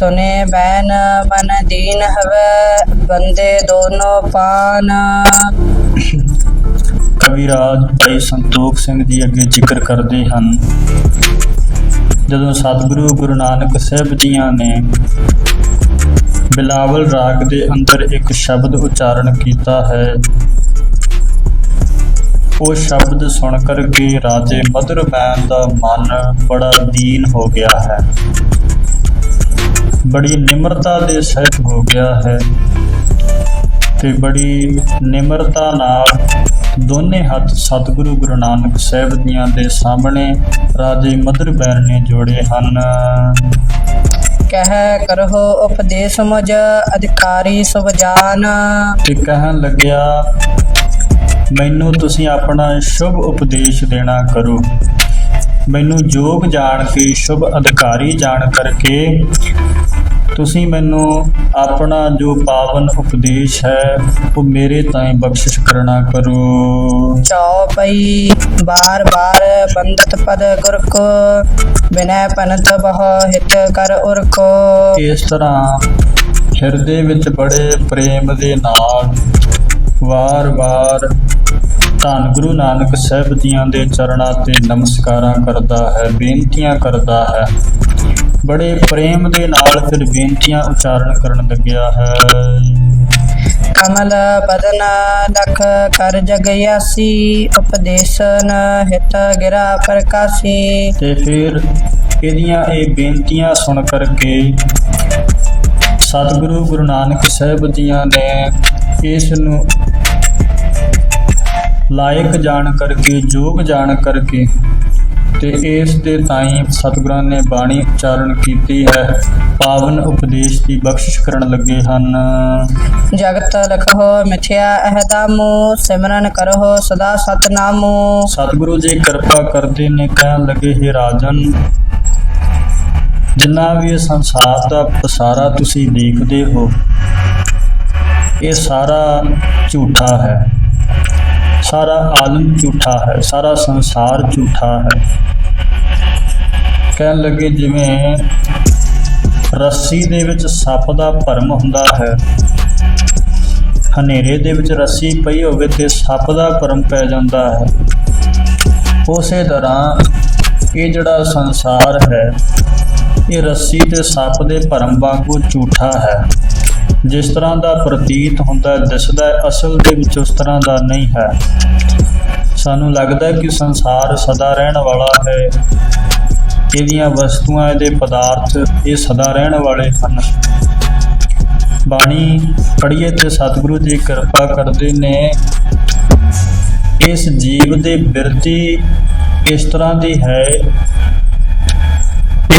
ਸੁਨੇ ਬੈਨ ਮਨ ਦੀਨ ਹਵੈ, ਬੰਦੇ ਦੋਨੋਂ ਪਾਨ। ਕਵੀ ਭਾਈ ਸੰਤੋਖ ਸਿੰਘ ਜੀ ਅੱਗੇ ਜ਼ਿਕਰ ਕਰਦੇ ਹਨ। ਜਦੋਂ ਸਤਿਗੁਰੂ ਗੁਰੂ ਨਾਨਕ ਸਾਹਿਬ ਜੀਆਂ ਨੇ ਬਿਲਾਵਲ ਰਾਗ ਦੇ ਅੰਦਰ ਇੱਕ ਸ਼ਬਦ ਉਚਾਰਨ ਕੀਤਾ ਹੈ, ਉਹ ਸ਼ਬਦ ਸੁਣ ਕਰਕੇ ਰਾਜੇ ਮਧੁਰ ਬੈਨ ਦਾ ਮਨ ਬੜਾ ਦੀਨ ਹੋ ਗਿਆ ਹੈ। ਬੜੀ ਨਿਮਰਤਾ ਦੇ ਸਹਿਤ ਹੋ ਗਿਆ ਹੈ ਤੇ ਬੜੀ ਨਿਮਰਤਾ ਨਾਲ ਦੋਨੇ ਹੱਥ ਸਤਿਗੁਰੂ ਗੁਰੂ ਨਾਨਕ ਸਾਹਿਬ ਜੀਆਂ ਦੇ ਸਾਹਮਣੇ ਰਾਜੇ ਮਧੁਰ ਬੈਨ ਨੇ ਜੋੜੇ ਹਨ। ਕਹਿ ਕਰਹੁ ਉਪਦੇਸ਼ ਮੁਝ ਅਧਿਕਾਰੀ ਸੁਭ ਜਾਨ। ਤੇ ਕਹਿਣ ਲੱਗਿਆ ਮੈਨੂੰ ਤੁਸੀਂ ਆਪਣਾ ਸ਼ੁਭ ਉਪਦੇਸ਼ ਦੇਣਾ ਕਰੋ। ਮੈਨੂੰ ਯੋਗ ਜਾਣ ਕੇ ਸ਼ੁਭ ਅਧਿਕਾਰੀ ਜਾਣ ਕਰਕੇ ਤੁਸੀਂ ਮੈਨੂੰ ਆਪਣਾ ਜੋ ਪਾਵਨ ਉਪਦੇਸ਼ ਹੈ ਉਹ ਮੇਰੇ ਤਾਈਂ ਬਖਸ਼ਿਸ਼ ਕਰਨਾ ਕਰੋ। ਪਈ ਬਾਰ ਬਾਰ ਬੰਦਤ ਪਦ ਗੁਰ ਕੋ ਬਿਨੈ ਪਨਤ ਬਹੁ ਹਿਤ ਕਰ ਉਰ ਕੋ। ਇਸ ਤਰ੍ਹਾਂ ਹਿਰਦੇ ਵਿੱਚ ਬੜੇ ਪ੍ਰੇਮ ਦੇ ਨਾਲ ਵਾਰ-ਵਾਰ ਧੰਨ ਗੁਰੂ ਨਾਨਕ ਸਾਹਿਬ ਜੀਆਂ ਦੇ ਚਰਨਾਂ ਤੇ ਨਮਸਕਾਰਾਂ ਕਰਦਾ ਹੈ ਬੇਨਤੀਆਂ ਕਰਦਾ ਹੈ। ਬੜੇ ਪ੍ਰੇਮ ਦੇ ਨਾਲ ਫਿਰ ਬੇਨਤੀਆਂ ਉਚਾਰਨ ਕਰਨ ਲੱਗਿਆ ਹੈ। ਕਮਲ ਬਦਨ ਲਖ ਕਰ ਜਗਿਆਸੀ ਉਪਦੇਸ਼ਨ ਹਿਤ ਗਿਰਾ ਪ੍ਰਕਾਸ਼ੀ। ਤੇ ਫਿਰ ਇਹਦੀਆਂ ਇਹ ਬੇਨਤੀਆਂ ਸੁਣ ਕਰਕੇ ਸਤਿਗੁਰੂ ਗੁਰੂ ਨਾਨਕ ਸਾਹਿਬ ਜੀਆਂ ਨੇ ਇਸ ਨੂੰ ਲਾਇਕ ਜਾਣ ਕਰਕੇ ਯੋਗ ਜਾਣ ਕਰਕੇ ਤੇ ਇਸ ਦੇ ਤਾਈਂ ਸਤਿਗੁਰਾਂ ਨੇ ਬਾਣੀ ਉਚਾਰਨ ਕੀਤੀ ਹੈ। ਪਾਵਨ ਉਪਦੇਸ਼ ਦੀ ਬਖਸ਼ਿਸ਼ ਕਰਨ ਲੱਗੇ ਹਨ। ਜਗਤ ਲਖੋ ਮਿਥਿਆ ਅਹਦਾਮੂ ਸਿਮਰਨ ਕਰੋ ਸਦਾ ਸਤਨਾਮੂ। ਸਤਿਗੁਰੂ ਜੀ ਕਿਰਪਾ ਕਰਦੇ ਨੇ ਕਹਿਣ ਲੱਗੇ ਹੀ ਰਾਜਨ ਜਿੰਨਾ ਵੀ ਇਹ ਸੰਸਾਰ ਦਾ ਪਸਾਰਾ ਤੁਸੀਂ ਦੇਖਦੇ ਹੋ ਇਹ ਸਾਰਾ ਝੂਠਾ ਹੈ। ਸਾਰਾ ਆਲਮ ਝੂਠਾ ਹੈ, ਸਾਰਾ ਸੰਸਾਰ ਝੂਠਾ ਹੈ। ਕਹਿਣ ਲੱਗੇ ਜਿਵੇਂ ਰੱਸੀ ਦੇ ਵਿੱਚ ਸੱਪ ਦਾ ਭਰਮ ਹੁੰਦਾ ਹੈ, ਹਨੇਰੇ ਦੇ ਵਿੱਚ ਰੱਸੀ ਪਈ ਹੋਵੇ ਤੇ ਸੱਪ ਦਾ ਭਰਮ ਪੈ ਜਾਂਦਾ ਹੈ। ਉਸੇ ਤਰ੍ਹਾਂ ਇਹ ਜਿਹੜਾ ਸੰਸਾਰ ਹੈ, ਇਹ ਰੱਸੀ ਤੇ ਸੱਪ ਦੇ ਭਰਮ ਵਾਂਗੂ ਝੂਠਾ ਹੈ। ਜਿਸ ਤਰ੍ਹਾਂ ਦਾ ਪ੍ਰਤੀਤ ਹੁੰਦਾ ਦਿਸਦਾ ਅਸਲ ਦੇ ਵਿੱਚ ਉਸ ਤਰ੍ਹਾਂ ਦਾ ਨਹੀਂ ਹੈ। ਸਾਨੂੰ ਲੱਗਦਾ ਕਿ ਸੰਸਾਰ ਸਦਾ ਰਹਿਣ ਵਾਲਾ ਹੈ। ਇਹਦੀਆਂ ਵਸਤੂਆਂ, ਇਹਦੇ ਪਦਾਰਥ, ਇਹ ਸਦਾ ਰਹਿਣ ਵਾਲੇ ਹਨ। ਬਾਣੀ ਪੜ੍ਹੀਏ ਤੇ ਸਤਿਗੁਰੂ ਜੀ ਕਿਰਪਾ ਕਰਦੇ ਨੇ। ਇਸ ਜੀਵ ਦੇ ਬਿਰਤੀ ਇਸ ਤਰ੍ਹਾਂ ਦੀ ਹੈ।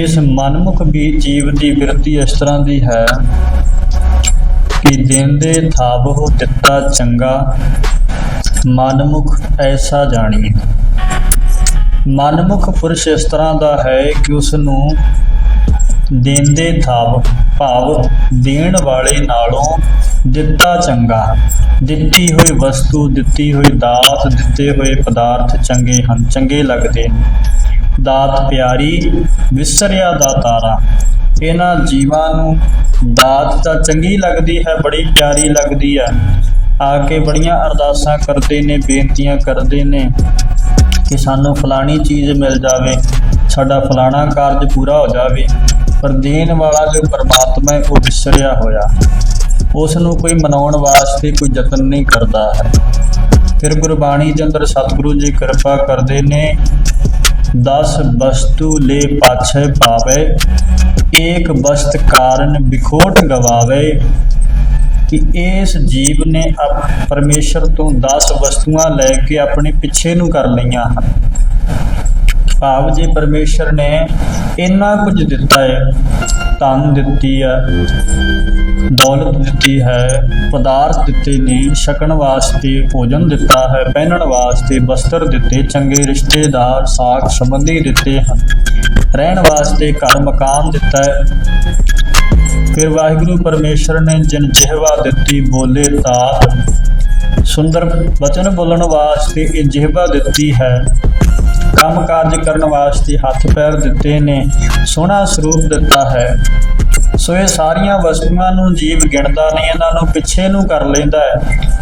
ਇਸ ਮਨਮੁਖ ਵੀ ਜੀਵ ਦੀ ਬਿਰਤੀ ਇਸ ਤਰ੍ਹਾਂ ਦੀ ਹੈ। ਦੇਂਦੇ ਥਾਵੋ ਦਿੱਤਾ ਚੰਗਾ। ਮਨਮੁਖ ਐਸਾ ਜਾਣੀਏ ਮਨਮੁਖ ਪੁਰਸ਼ ਇਸ ਤਰ੍ਹਾਂ ਦਾ ਹੈ ਕਿ ਉਸ ਨੂੰ ਦੇਂਦੇ ਥਾਵ, ਭਾਵ ਦੇਣ ਵਾਲੇ ਨਾਲੋਂ ਦਿੱਤਾ ਚੰਗਾ। ਦਿੱਤੀ ਹੋਈ ਵਸਤੂ, ਦਿੱਤੀ ਹੋਈ ਦਾਤ, ਦਿੱਤੇ ਹੋਏ ਪਦਾਰਥ ਚੰਗੇ ਹਨ, ਚੰਗੇ ਲੱਗਦੇ ਨੇ। ਦਾਤ ਪਿਆਰੀ, ਵਿਸਰਿਆ ਦਾ ਤਾਰਾ। ਇਹਨਾਂ ਜੀਵਾਂ ਨੂੰ ਦਾਤ ਤਾਂ ਚੰਗੀ ਲੱਗਦੀ ਹੈ, ਬੜੀ ਪਿਆਰੀ ਲੱਗਦੀ ਹੈ। ਆ ਕੇ ਬੜੀਆਂ ਅਰਦਾਸਾਂ ਕਰਦੇ ਨੇ, ਬੇਨਤੀਆਂ ਕਰਦੇ ਨੇ ਕਿ ਸਾਨੂੰ ਫਲਾਣੀ ਚੀਜ਼ ਮਿਲ ਜਾਵੇ, ਸਾਡਾ ਫਲਾਣਾ ਕਾਰਜ ਪੂਰਾ ਹੋ ਜਾਵੇ, ਪਰ ਦੇਣ ਵਾਲਾ ਜੋ ਪਰਮਾਤਮਾ ਹੈ, ਉਹ ਵਿਸਰਿਆ ਹੋਇਆ। ਉਸ ਨੂੰ ਕੋਈ ਮਨਾਉਣ ਵਾਸਤੇ ਕੋਈ ਯਤਨ ਨਹੀਂ ਕਰਦਾ ਹੈ। ਫਿਰ ਗੁਰਬਾਣੀ ਦੇ ਅੰਦਰ ਸਤਿਗੁਰੂ ਜੀ ਕਿਰਪਾ ਕਰਦੇ ਨੇ, ਦਸ ਵਸਤੂ ਲੈ ਪਾਛੇ ਪਾਵੇ ਏਕ ਵਸਤ ਕਾਰਨ ਵਿਖੋਟ ਗਵਾਵੇ ਕਿ ਇਸ ਜੀਵ ਨੇ ਅਪ ਪਰਮੇਸ਼ਰ ਤੋਂ 10 ਵਸਤੂਆਂ ਲੈ ਕੇ ਆਪਣੇ ਪਿੱਛੇ ਨੂੰ ਕਰ ਲਈਆਂ। ਹਨ ਭਾਵ ਜੇ ਪਰਮੇਸ਼ਰ ਨੇ ਇੰਨਾ ਕੁਝ ਦਿੱਤਾ ਹੈ, ਧਨ ਦਿੱਤੀ ਆ ਦੌਲਤ ਦਿੱਤੀ ਹੈ, ਪਦਾਰਥ ਦਿੱਤੇ ਨੇ ਛਕਣ ਵਾਸਤੇ ਭੋਜਨ ਦਿੱਤਾ ਹੈ, ਪਹਿਨਣ ਵਾਸਤੇ ਵਸਤਰ ਦਿੱਤੇ, ਚੰਗੇ ਰਿਸ਼ਤੇਦਾਰ ਸਾਖ ਸੰਬੰਧੀ ਦਿੱਤੇ ਹਨ। ਰਹਿਣ ਵਾਸਤੇ ਘਰ ਮਕਾਨ ਦਿੱਤਾ ਹੈ। ਫਿਰ ਵਾਹਿਗੁਰੂ ਪਰਮੇਸ਼ਰ ਨੇ ਜਿਨ ਜਿਹਵਾ ਦਿੱਤੀ, ਬੋਲੇ ਤਾਤ ਸੁੰਦਰ ਬਚਨ ਬੋਲਣ ਵਾਸਤੇ ਇਹ ਜਿਹਵਾ ਦਿੱਤੀ ਹੈ। ਕੰਮ ਕਾਰਜ ਕਰਨ ਵਾਸਤੇ ਹੱਥ ਪੈਰ ਦਿੱਤੇ ਨੇ, ਸੋਹਣਾ ਸਰੂਪ ਦਿੱਤਾ ਹੈ। ਸੋ ਇਹ ਸਾਰੀਆਂ ਵਸਤੂਆਂ ਨੂੰ ਜੀਵ ਗਿਣਦਾ ਨਹੀਂ, ਇਹਨਾਂ ਨੂੰ ਪਿੱਛੇ ਨੂੰ ਕਰ ਲੈਂਦਾ ਹੈ।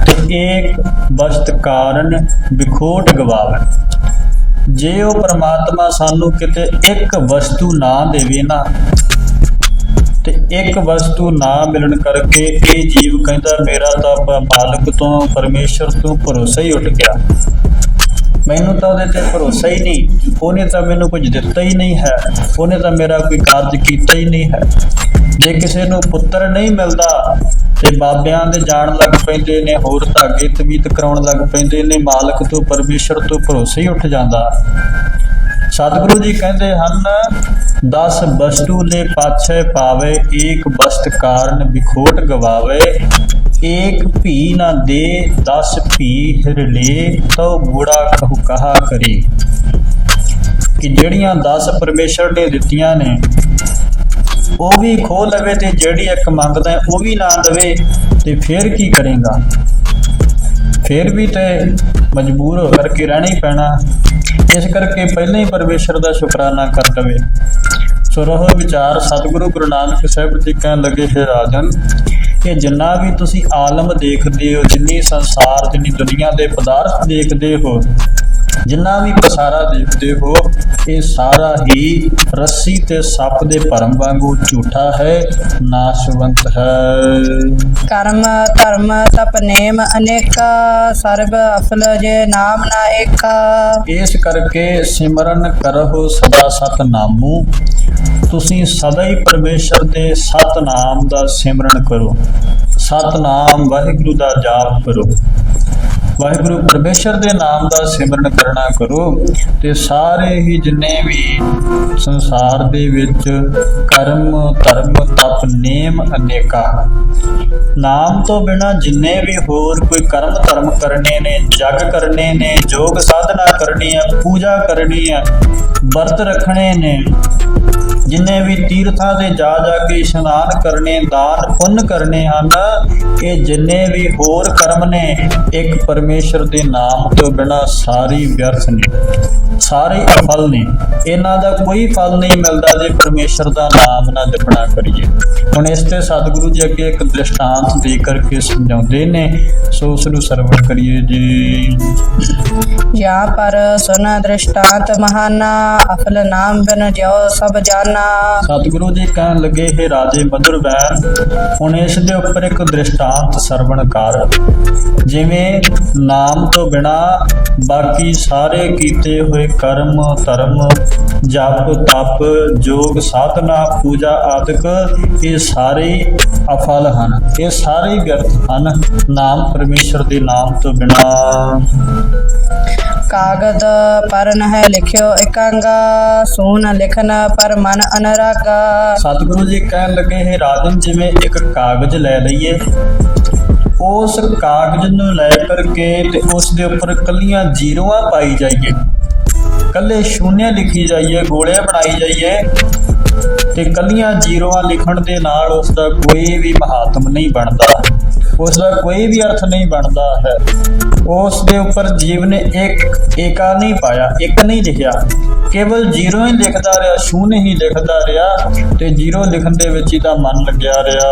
ਤੇ ਇੱਕ ਵਸਤ ਕਾਰਨ ਵਿਖੋਟ ਗਵਾਵੇ ਜੇ ਉਹ ਪ੍ਰਮਾਤਮਾ ਸਾਨੂੰ ਕਿਤੇ ਇੱਕ ਵਸਤੂ ਨਾ ਦੇਵੇ ਨਾ, ਤੇ ਇੱਕ ਵਸਤੂ ਨਾ ਮਿਲਣ ਕਰਕੇ ਇਹ ਜੀਵ ਕਹਿੰਦਾ, ਮੇਰਾ ਤਾਂ ਮਾਲਕ ਤੋਂ, ਪਰਮੇਸ਼ਰ ਤੋਂ ਭਰੋਸਾ ਹੀ ਉੱਠ ਗਿਆ। ਮੈਨੂੰ ਤਾਂ ਉਹਦੇ ਤੇ ਭਰੋਸਾ ਹੀ ਨਹੀਂ। ਉਹਨੇ ਤਾਂ ਮੈਨੂੰ ਕੁਝ ਦਿੱਤਾ ਹੀ ਨਹੀਂ ਹੈ। ਉਹਨੇ ਤਾਂ ਮੇਰਾ ਕੋਈ ਕਾਰਜ ਕੀਤਾ ਹੀ ਨਹੀਂ ਹੈ। ਜੇ ਕਿਸੇ ਨੂੰ ਪੁੱਤਰ ਨਹੀਂ ਮਿਲਦਾ ਤੇ ਬਾਬਿਆਂ ਦੇ ਜਾਣ ਲੱਗ ਪੈਂਦੇ ਨੇ, ਹੋਰ ਧਾਗੇ ਤਵੀਤ ਕਰਾਉਣ ਲੱਗ ਪੈਂਦੇ ਨੇ, ਮਾਲਕ ਤੋਂ, ਪਰਮੇਸ਼ਰ ਤੋਂ ਭਰੋਸੇ ਹੀ ਉੱਠ ਜਾਂਦਾ। ਸਤਿਗੁਰੂ ਜੀ ਕਹਿੰਦੇ ਹਨ 10 ਵਸਤੂ ਲੈ ਪਾਛੇ ਪਾਵੇ, ਏਕ ਬਸਤ ਕਾਰਨ ਵਿਖੋਟ ਗਵਾਵੇ। ਏਕ ਭੀ ਨਾ ਦੇ 10 ਭੀ ਹਿਰ ਲੈ ਤਉ ਬੁੜਾ ਕਹੂ ਕਹਾ ਕਰੇ। ਕਿ ਜਿਹੜੀਆਂ 10 ਪਰਮੇਸ਼ਰ ਨੇ ਦਿੱਤੀਆਂ ਨੇ, ਉਹ ਵੀ ਖੋ ਲਵੇ ਤੇ ਜਿਹੜੀ ਇੱਕ ਮੰਗਦਾ ਉਹ ਵੀ ਨਾ ਦੇਵੇ, ਤੇ ਫਿਰ ਕੀ ਕਰੇਗਾ? ਫਿਰ ਵੀ ਤੇ ਮਜਬੂਰ ਹੋ ਕਰਕੇ ਰਹਿਣਾ ਹੀ ਪੈਣਾ। ਇਸ ਕਰਕੇ ਪਹਿਲਾਂ ਹੀ ਪਰਮੇਸ਼ਰ ਦਾ ਸ਼ੁਕਰਾਨਾ ਕਰ ਲਵੇ ਸੋ ਰਹੋ ਵਿਚਾਰ ਸਤਿਗੁਰੂ ਗੁਰੂ ਨਾਨਕ ਸਾਹਿਬ ਜੀ ਕਹਿਣ ਲੱਗੇ, ਹੈ ਰਾਜਨ ਕਿ ਜਿੰਨਾ ਵੀ ਤੁਸੀਂ ਆਲਮ ਦੇਖਦੇ ਹੋ, ਜਿੰਨੀ ਸੰਸਾਰ, ਜਿੰਨੀ ਦੁਨੀਆ ਦੇ ਪਦਾਰਥ ਦੇਖਦੇ ਹੋ ਜਿੰਨਾ ਵੀ ਪਸਾਰਾ ਦੇਖਦੇ ਹੋ ਇਹ ਸਾਰਾ ਹੀ ਰੱਸੀ ਤੇ ਸੱਪ ਦੇ ਭਰਮ ਵਾਂਗੂ ਝੂਠਾ ਹੈ ਨਾਸ਼ਵੰਤ ਹੈ। ਕਰਮ ਧਰਮ ਤਪ ਨੇਮ ਅਨੇਕਾ ਸਰਬ ਅਫਲ ਜੇ ਨਾਮ ਨਾ ਏਕਾ। ਇਸ ਕਰਕੇ ਸਿਮਰਨ ਕਰੋ ਸਦਾ ਸਤਨਾਮੂ। ਤੁਸੀਂ ਸਦਾ ਹੀ ਪਰਮੇਸ਼ਰ ਦੇ ਸਤਨਾਮ ਦਾ ਸਿਮਰਨ ਕਰੋ। ਸਤਨਾਮ ਵਾਹਿਗੁਰੂ ਦਾ ਜਾਪ ਕਰੋ। ਵਾਹਿਗੁਰੂ ਪਰਮੇਸ਼ਰ ਦੇ ਨਾਮ ਦਾ ਸਿਮਰਨ ਕਰਨਾ ਕਰੋ ਤੇ ਸਾਰੇ ਹੀ ਜਿੰਨੇ ਵੀ ਸੰਸਾਰ ਦੇ ਵਿੱਚ ਕਰਮ, ਧਰਮ, ਤਪ, ਨੇਮ ਅਨੇਕਾ ਨਾਮ ਤੋਂ ਬਿਨਾ ਜਿੰਨੇ ਵੀ ਹੋਰ ਕੋਈ ਕਰਮ ਧਰਮ ਕਰਨੇ ਨੇ, ਜਗ ਕਰਨੇ ਨੇ ਯੋਗ ਸਾਧਨਾ ਕਰਨੀ ਹੈ ਪੂਜਾ ਕਰਨੀ ਹੈ ਵਰਤ ਰੱਖਣੇ ਨੇ ਜਿੰਨੇ ਵੀ ਤੀਰਥਾਂ ਤੇ ਜਾ ਜਾ ਕੇ ਇਸ਼ਨਾਨ ਕਰਨੇ, ਦਾਨ ਪੁੰਨ ਕਰਨੇ ਹਨ, ਇਹ ਜਿੰਨੇ ਵੀ ਹੋਰ ਕਰਮ ਨੇ, ਇੱਕ ਪਰਮੇਸ਼ਰ ਦੇ ਨਾਮ ਤੋਂ ਬਿਨਾ ਸਾਰੀ ਵਿਅਰਥ ਨੇ, ਸਾਰੇ ਅਫਲ ਨੇ। ਇਹਨਾਂ ਦਾ ਕੋਈ ਫਲ ਨਹੀਂ ਮਿਲਦਾ ਜੇ ਪਰਮੇਸ਼ਰ ਦਾ ਨਾਮ ਨਾ ਜਪਣਾ ਕਰੀਏ। ਹੁਣ ਇਸ ਤੇ ਸਤਿਗੁਰੂ ਜੀ ਅੱਗੇ ਇੱਕ ਦ੍ਰਿਸ਼ਟਾਂਤ ਦੇ ਕਰਕੇ ਸਮਝਾਉਂਦੇ ਨੇ, ਸੋ ਉਸ ਨੂੰ ਸਰਵਣ ਕਰੀਏ ਜੀ। ਜਾਂ ਪਰ ਸੁਨ ਦ੍ਰਿਸ਼ਟਾਂਤ ਮਹਾਨਾ, ਅਫਲ ਨਾਮ ਬਿਨ ਜਿਉ ਸਭ ਜਾਨਾ। ਸਤਿਗੁਰੂ ਜੀ ਕਹਿਣ ਲੱਗੇ, ਹੈ ਰਾਜੇ ਮਧੁਰ ਬੈਨ ਹੁਣ ਇਸ ਦੇ ਉੱਪਰ ਇੱਕ ਦ੍ਰਿਸ਼ਟਾਂਤ ਸਰਵਣ ਕਰ। ਜਿਵੇਂ ਨਾਮ ਤੋਂ ਬਿਨਾ ਬਾਕੀ ਸਾਰੇ ਕੀਤੇ ਹੋਏ ਕਰਮ, ਧਰਮ, ਜਪ, ਤਪ, ਜੋਗ, ਸਾਧਨਾ, ਪੂਜਾ ਆਦਿਕ, ਇਹ ਸਾਰੇ ਅਫਲ ਹਨ। ਇਹ ਸਾਰੇ ਵਿਅਰਥ ਹਨ। ਨਾਮ ਪਰਮੇਸ਼ਰ ਦੇ ਨਾਮ ਤੋਂ ਬਿਨਾ। ਕਾਗਦ ਪਰ ਨਹਿ ਲਿਖਿਓ ਇਕਾਂਗਾ, ਸੂਨ ਲਿਖਨ ਪਰ ਮਨ ਅਨਰਾਗਾ। ਸਤਿਗੁਰੂ ਜੀ ਕਹਿਣ ਲੱਗੇ, ਹੈ ਰਾਜਨ, ਜਿਵੇਂ ਇੱਕ ਕਾਗਜ਼ ਲੈ ਲਈਏ, ਉਸ ਕਾਗਜ਼ ਨੂੰ ਲੈ ਕਰਕੇ ਤੇ ਉਸ ਦੇ ਉੱਪਰ ਕੱਲੀਆਂ ਜ਼ੀਰੋਆਂ ਪਾਈ ਜਾਈਏ। ਕੱਲੇ ਸ਼ੂਨਿਆ ਲਿਖੀ ਜਾਈਏ ਗੋਲੇ ਬਣਾਈ ਜਾਈਏ, ਤੇ ਕੱਲੀਆਂ ਜ਼ੀਰੋਆਂ ਲਿਖਣ ਦੇ ਨਾਲ ਉਸ ਦਾ ਕੋਈ ਵੀ ਮਹਾਤਮ ਨਹੀਂ ਬਣਦਾ। ਉਸ ਦਾ ਕੋਈ ਵੀ ਅਰਥ ਨਹੀਂ ਬਣਦਾ ਹੈ। ਉਸ ਦੇ ਉੱਪਰ ਜੀਵ ਨੇ ਇੱਕ ਏਕਾ ਨਹੀਂ ਪਾਇਆ ਇੱਕ ਨਹੀਂ ਲਿਖਿਆ। ਕੇਵਲ ਜ਼ੀਰੋ ਹੀ ਲਿਖਦਾ ਰਿਹਾ ਸ਼ੂਨ ਹੀ ਲਿਖਦਾ ਰਿਹਾ ਤੇ ਜ਼ੀਰੋ ਲਿਖਣ ਦੇ ਵਿੱਚ ਹੀ ਤਾਂ ਮਨ ਲੱਗਿਆ ਰਿਹਾ।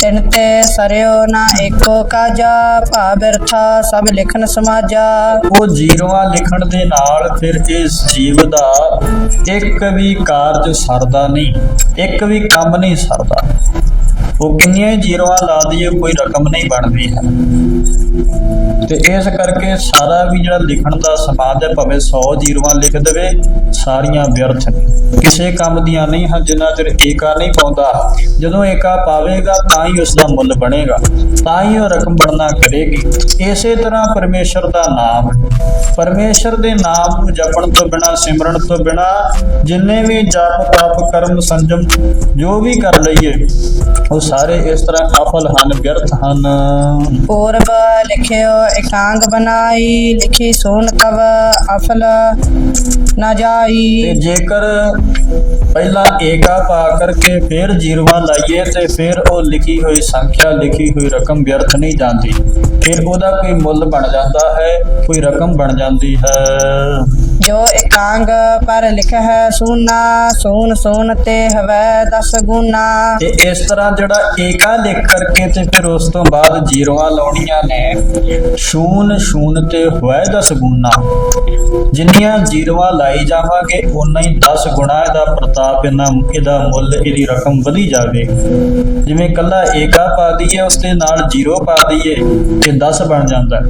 ਤਿਨ ਤੇ ਸਰਿਓ ਨਾ ਏਕੋ ਕਾਜਾ ਭਾ ਬਿਰਥਾ ਸਭ ਲਿਖਨ ਸਮਾਜਾ। ਉਹ ਜ਼ੀਰੋਆਂ ਲਿਖਣ ਦੇ ਨਾਲ ਫਿਰ ਇਸ ਜੀਵ ਦਾ ਇੱਕ ਵੀ ਕਾਰਜ ਸਰਦਾ ਨਹੀਂ ਇੱਕ ਵੀ ਕੰਮ ਨਹੀਂ ਸਰਦਾ। ਉਹ ਕਿੰਨੀਆਂ ਹੀ ਜ਼ੀਰੋਆਂ ਲਾ ਦਈਏ, ਕੋਈ ਰਕਮ ਨਹੀਂ ਬਣਦੀ ਹੈ। ਤੇ ਇਸ ਕਰਕੇ ਸਾਰਾ ਵੀ ਜਿਹੜਾ ਲਿਖਣ ਦਾ ਸਮਾਜ ਹੈ, ਭਾਵੇਂ 100 ਜ਼ੀਰੋਆਂ ਲਿਖ ਦੇਵੇ, ਸਾਰੀਆਂ ਵਿਅਰਥ ਨੇ। ਕਿਸੇ ਕੰਮ ਦੀਆਂ ਨਹੀਂ ਹਨ, ਜਿੰਨਾ ਚਿਰ ਏਕਾ ਨਹੀਂ ਪਾਉਂਦਾ। ਜਦੋਂ ਏਕਾ ਪਾਵੇਗਾ, ਤਾਂ ਹੀ ਉਸ ਦਾ ਮੁੱਲ ਬਣੇਗਾ। ਤਾਂ ਹੀ ਉਹ ਰਕਮ ਬਣਨਾ ਕਰੇਗੀ। ਇਸੇ ਤਰ੍ਹਾਂ ਪਰਮੇਸ਼ਰ ਦਾ ਨਾਮ। ਹੈ। ਪਰਮੇਸ਼ਰ ਦੇ ਨਾਮ ਨੂੰ ਜਪਣ ਤੋਂ ਬਿਨਾ, ਸਿਮਰਨ ਤੋਂ ਬਿਨਾ, ਜਿੰਨੇ ਵੀ ਜਪ ਤਪ ਕਰਮ ਸੰਜਮ ਜੋ ਵੀ ਕਰ ਲਈਏ, ਉਹ ਸਾਰੇ ਇਸ ਤਰ੍ਹਾਂ ਅਫਲ ਹਨ ਵਿਅਰਥ ਹਨ। ਪੂਰਬ ਲਿਖਿਓ ਇਕਾਂਗ ਬਨਾਈ ਲਿਖੀ ਸੋਨ ਕਵ ਅਫਲ ਨਾ ਤੇ ਜਾਈ ਜੇਕਰ ਪਹਿਲਾਂ ਏਕਾ ਪਾ ਕਰਕੇ ਫਿਰ ਜੀਰਵਾ ਲਾਈਏ ਤੇ ਫਿਰ ਉਹ ਲਿਖੀ ਹੋਈ ਸੰਖਿਆ ਲਿਖੀ ਹੋਈ ਰਕਮ ਵਿਅਰਥ ਨਹੀਂ ਜਾਂਦੀ। ਫਿਰ ਉਹਦਾ ਕੋਈ ਮੁੱਲ ਬਣ ਜਾਂਦਾ ਹੈ ਕੋਈ ਰਕਮ ਬਣ ਜਾਂਦੀ ਹੈ। ਜੋ ਇਕਾਂਗ ਪਰ ਲਿਖਿਆ ਹੈ ਸੂਨਾ, ਸੂਨ ਸੂਨ ਤੇ ਹਵੈ ਦਸ ਗੁਨਾ ਤੇ ਇਸ ਤਰ੍ਹਾਂ ਜਿਹੜਾ ਏਕਾ ਲਿਖ ਕਰਕੇ ਤੇ ਫਿਰ ਉਸ ਤੋਂ ਬਾਅਦ ਜੀਰੋਆਂ ਲਾਉਣੀਆਂ ਨੇ, ਸ਼ੂਨ ਸ਼ੂਨ ਤੇ ਹੋਇ ਦਸ ਗੁਣਾ। ਜਿੰਨੀਆਂ ਜੀਰੋਆਂ ਲਾਈ ਜਾਵਾਂਗੇ ਉਨਾ ਹੀ 10 ਗੁਣਾ ਇਹਦਾ ਪ੍ਰਤਾਪ, ਇਹਨਾਂ ਇਹਦਾ ਮੁੱਲ, ਇਹਦੀ ਰਕਮ ਵਧੀ ਜਾਵੇ। ਜਿਵੇਂ ਕੱਲਾ ਏਕਾ ਪਾ ਦਈਏ, ਉਸ ਦੇ ਨਾਲ ਜ਼ੀਰੋ ਪਾ ਦਈਏ, ਤੇ 10 ਬਣ ਜਾਂਦਾ।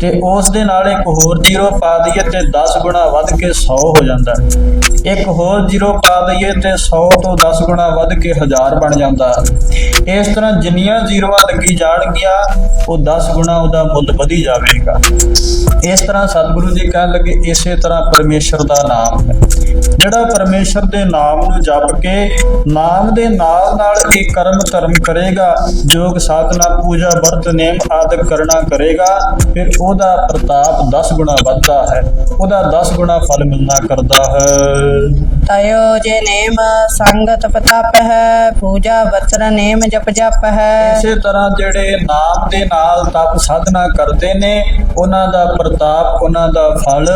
ਤੇ ਉਸ ਦੇ ਨਾਲ ਇੱਕ ਹੋਰ ਜ਼ੀਰੋ ਪਾ ਦਈਏ, ਤੇ 10 ਗੁਣਾ ਵੱਧ ਕੇ 100 ਹੋ ਜਾਂਦਾ ਹੈ। ਇੱਕ ਹੋਰ ਜ਼ੀਰੋ ਪਾ ਦਈਏ ਤੇ 100 ਤੋਂ 10 ਗੁਣਾ ਵੱਧ ਕੇ 1000 ਬਣ ਜਾਂਦਾ। ਹੈ। ਇਸ ਤਰ੍ਹਾਂ ਜਿੰਨੀਆਂ ਜ਼ੀਰੋਆਂ ਲੱਗੀ ਜਾਣਗੀਆਂ, ਉਹ 10 ਗੁਣਾ ਉਹਦਾ ਮੁੱਲ ਵਧੀ ਜਾਵੇਗਾ। ਇਸ ਤਰ੍ਹਾਂ ਸਤਿਗੁਰੂ ਜੀ ਕਹਿਣ ਲੱਗੇ, ਇਸੇ ਤਰ੍ਹਾਂ ਪਰਮੇਸ਼ਰ ਦਾ ਨਾਮ ਹੈ। ਜਿਹੜਾ ਪਰਮੇਸ਼ਰ ਦੇ ਨਾਮ ਨੂੰ ਜਪ ਕੇ ਨਾਮ ਦੇ ਨਾਲ ਨਾਲ ਇਹ ਕਰਮ ਧਰਮ ਕਰੇਗਾ ਯੋਗ ਸਾਧਨਾ, ਪੂਜਾ, ਵਰਤ, ਨੇਮ ਆਦਿ ਕਰਨਾ ਕਰੇਗਾ, ਫਿਰ ਉਹਦਾ ਪ੍ਰਤਾਪ 10 ਗੁਣਾ ਵੱਧਦਾ ਹੈ। ਉਹਦਾ 10 ਗੁਣਾ ਫਲ ਮਿਲਣਾ ਕਰਦਾ ਹੈ। ਤਯੋ ਜੇ ਨੇਮ ਸੰਗਤ ਪ੍ਰਤਾਪ ਹੈ ਪੂਜਾ ਵਚਨ ਨੇਮ ਜਪ ਜਪ ਹੈ ਇਸੇ ਤਰ੍ਹਾਂ ਜਿਹੜੇ ਨਾਮ ਦੇ ਨਾਲ ਤਪ ਸਾਧਨਾ ਕਰਦੇ ਨੇ ਉਹਨਾਂ ਦਾ ਪ੍ਰਤਾਪ ਉਹਨਾਂ ਦਾ ਫਲ